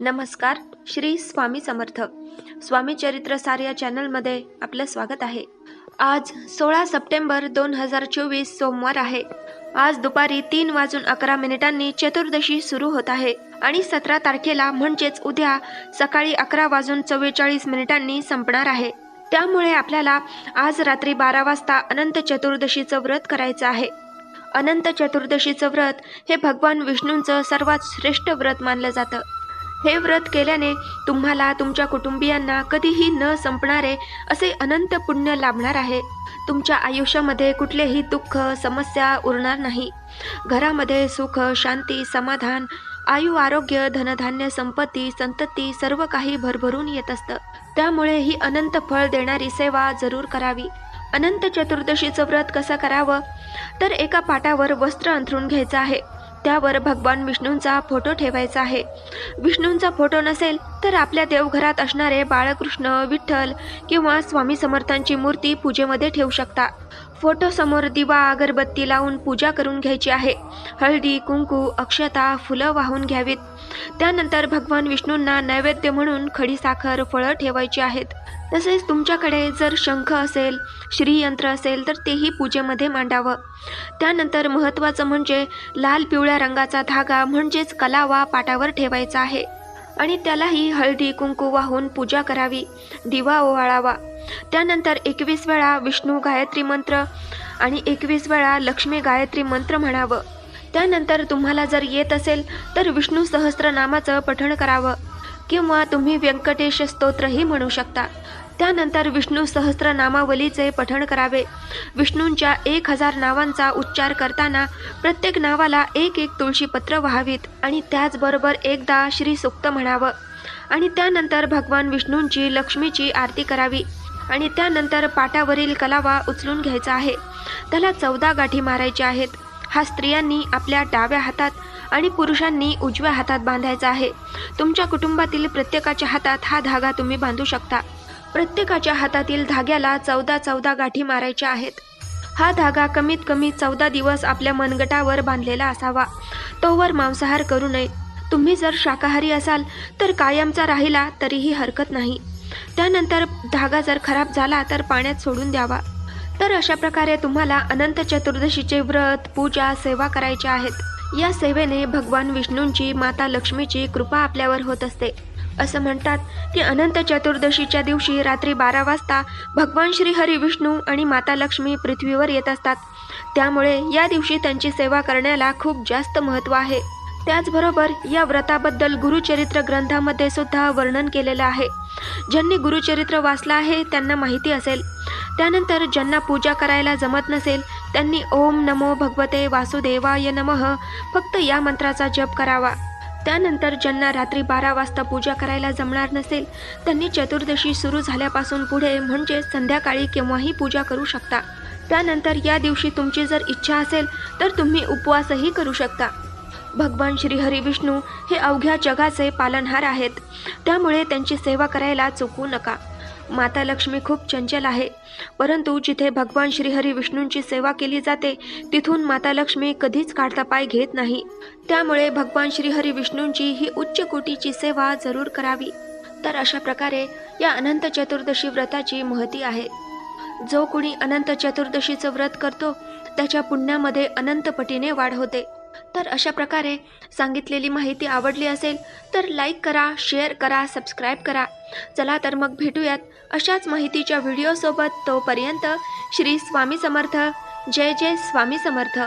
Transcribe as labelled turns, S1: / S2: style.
S1: नमस्कार श्री स्वामी समर्थ. स्वामी चरित्र सार या चॅनलमध्ये आपलं स्वागत आहे. आज सोळा सप्टेंबर दोन हजार चोवीस सोमवार आहे. आज दुपारी तीन वाजून अकरा मिनिटांनी चतुर्दशी सुरू होत आहे आणि सतरा तारखेला म्हणजेच उद्या सकाळी अकरा वाजून चव्वेचाळीस मिनिटांनी संपणार आहे. त्यामुळे आपल्याला आज रात्री बारा वाजता अनंत चतुर्दशीचं व्रत करायचं आहे. अनंत चतुर्दशीचं व्रत हे भगवान विष्णूंचं सर्वात श्रेष्ठ व्रत मानलं जातं. हे व्रत केल्याने तुम्हाला तुमच्या कुटुंबियांना कधीही न संपणारे असे अनंत पुण्य लाभणार आहे. तुमच्या आयुष्यामध्ये कुठलेही दुःख समस्या उरणार नाही. घरामध्ये सुख शांती समाधान आयु आरोग्य धनधान्य संपत्ती संतती सर्व काही भरभरून येत असतं. त्यामुळे ही अनंत फळ देणारी सेवा जरूर करावी. अनंत चतुर्दशीचं व्रत कसं करावं? तर एका पाटावर वस्त्र अंथरून घ्यायचं आहे. त्यावर भगवान विष्णूंचा फोटो ठेवायचा आहे. विष्णूंचा फोटो नसेल तर आपल्या देवघरात असणारे बाळकृष्ण विठ्ठल किंवा स्वामी समर्थांची मूर्ती पूजेमध्ये ठेवू शकता. फोटोसमोर दिवा अगरबत्ती लावून पूजा करून घ्यायची आहे. हळदी कुंकू अक्षता फुलं वाहून घ्यावीत. त्यानंतर भगवान विष्णूंना नैवेद्य म्हणून खडीसाखर फळं ठेवायची आहेत. तसेच तुमच्याकडे जर शंख असेल श्रीयंत्र असेल तर तेही पूजेमध्ये मांडावं. त्यानंतर महत्त्वाचं म्हणजे लाल पिवळ्या रंगाचा धागा म्हणजेच कलावा पाटावर ठेवायचा आहे. आणि त्यालाही हळदी कुंकू वाहून पूजा करावी. दिवा ओवाळावा. त्यानंतर एकवीस वेळा विष्णू गायत्री मंत्र आणि एकवीस वेळा लक्ष्मी गायत्री मंत्र म्हणावं. त्यानंतर तुम्हाला जर येत असेल तर विष्णू सहस्रनामाचं पठण करावं. किंवा तुम्ही व्यंकटेश स्तोत्रही म्हणू शकता. त्यानंतर विष्णू सहस्रनामावलीचे पठण करावे. विष्णूंच्या एक हजार नावांचा उच्चार करताना प्रत्येक नावाला एक एक तुळशीपत्र व्हावीत आणि त्याचबरोबर एकदा श्री सुक्त म्हणावं. आणि त्यानंतर भगवान विष्णूंची लक्ष्मीची आरती करावी. आणि त्यानंतर पाटावरील कलावा उचलून घ्यायचा आहे. त्याला चौदा गाठी मारायच्या आहेत. हा स्त्रियांनी आपल्या डाव्या हातात आणि पुरुषांनी उजव्या हातात बांधायचा आहे. तुमच्या कुटुंबातील प्रत्येकाच्या हातात हा धागा तुम्ही बांधू शकता. प्रत्येकाच्या हातातील धाग्याला चौदा चौदा गाठी मारायच्या आहेत. हा धागा कमीत कमी चौदा दिवस आपल्या मनगटावर बांधलेला असावा. तोवर मांसाहार करू नये. तुम्ही जर शाकाहारी असाल तर कायमचा राहिला तरीही हरकत नाही. त्यानंतर धागा जर खराब झाला तर पाण्यात सोडून द्यावा. तर अशा प्रकारे तुम्हाला अनंत चतुर्दशीचे व्रत पूजा सेवा करायच्या आहेत. या सेवेने भगवान विष्णूंची माता लक्ष्मीची कृपा आपल्यावर होत असते. असं म्हणतात की अनंत चतुर्दशीच्या दिवशी रात्री बारा वाजता भगवान श्री हरी विष्णू आणि माता लक्ष्मी पृथ्वीवर येत असतात. त्यामुळे या दिवशी त्यांची सेवा करण्याला खूप जास्त महत्त्व आहे. त्याचबरोबर या व्रताबद्दल गुरुचरित्र ग्रंथामध्ये सुद्धा वर्णन केलेलं आहे. ज्यांनी गुरुचरित्र वाचलं आहे त्यांना माहिती असेल. त्यानंतर ज्यांना पूजा करायला जमत नसेल त्यांनी ओम नमो भगवते वासुदेवाय नमः फक्त या मंत्राचा जप करावा. त्यानंतर ज्यांना रात्री बारा वाजता पूजा करायला जमणार नसेल त्यांनी चतुर्दशी सुरू झाल्यापासून पुढे म्हणजे संध्याकाळी केव्हाही पूजा करू शकता. त्यानंतर या दिवशी तुमची जर इच्छा असेल तर तुम्ही उपवासही करू शकता. भगवान श्री हरी विष्णू हे अवघ्या जगाचे पालनहार आहेत. त्यामुळे त्यांची सेवा करायला चुकू नका. माता लक्ष्मी खूप चंचल आहे. परंतु जिथे भगवान श्रीहरी विष्णूंची सेवा केली जाते तिथून माता लक्ष्मी कधीच काढता पाय घेत नाही. त्यामुळे भगवान श्रीहरी विष्णूंची ही उच्च कोटीची सेवा जरूर करावी. तर अशा प्रकारे या अनंत चतुर्दशी व्रताची महती आहे. जो कोणी अनंत चतुर्दशीचं व्रत करतो त्याच्या पुण्यामध्ये अनंत पटीने वाढ होते. तर अशा प्रकारे सांगितलेली माहिती आवडली असेल तर लाईक करा शेअर करा सबस्क्राईब करा. चला तर मग भेटूयात अशाच माहितीच्या व्हिडिओसोबत तोपर्यंत श्री स्वामी समर्थ. जय जय स्वामी समर्थ.